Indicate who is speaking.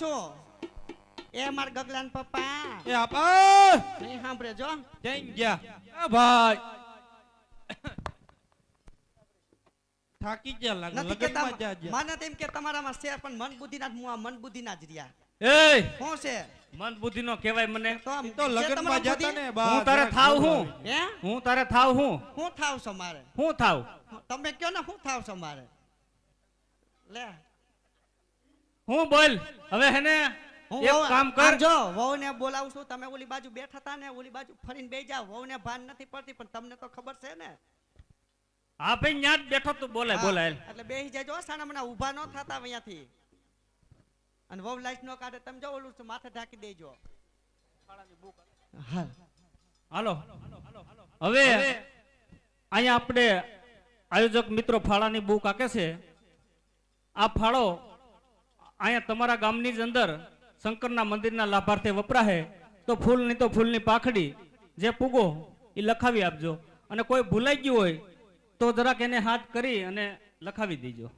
Speaker 1: છું? એ માર ગગલાન પપ્પા.
Speaker 2: એ આપા
Speaker 1: નહીં સાંભળે જો.
Speaker 2: જઈ ગયા આ ભાઈ. થાકી ગયા લાગે લગનમાં જા જા.
Speaker 1: માને તેમ કે તમારામાં છે પણ મન બુદ્ધિના જ મુઆ મન બુદ્ધિના જ રહ્યા.
Speaker 3: એ
Speaker 1: શું છે?
Speaker 3: મન બુદ્ધિ નો કહેવાય મને.
Speaker 1: તો
Speaker 2: લગનમાં જતા ને બા
Speaker 3: હું તારે થાવ હું.
Speaker 1: હે?
Speaker 3: હું તારે થાવ હું.
Speaker 1: હું થાવ છો મારે?
Speaker 3: હું થાવ.
Speaker 1: તમે કયો ને હું થાવ છો મારે? લે.
Speaker 3: હું બોલ? હવે હેને
Speaker 1: હું
Speaker 3: એક કામ કર.
Speaker 1: જો વહુને બોલાવું છું. તમે ઓલી બાજુ બેઠા હતા ને ઓલી બાજુ ફરીને બેસી જાવ વહુને ભાન નથી પડતી પણ તમને તો ખબર છે ને.
Speaker 3: હા ભાઈ ન્યા જ બેઠો તું. બોલે બોલે
Speaker 1: એટલે બેહી જાજો સાણામણા ઊભા ન થતા અહીંયાથી અને વહુ લાઈટ નો કાઢે તમે જો ઓલું તો માથે ઢાંકી દેજો.
Speaker 3: હાલો. હવે અહીંયા આપણે આયોજક મિત્રો ફાળાની બુક આકે છે. આ ફાળો અહીંયા તમારા ગામની જ અંદર શંકરના મંદિરના લાભાર્થે વપરાહે, તો ફૂલની તો ફૂલની પાખડી, જે પૂગો, એ લખાવી આપજો. અને કોઈ ભૂલાઈ ગયું હોય, તો જરાક એને હાથ કરી અને લખાવી દેજો.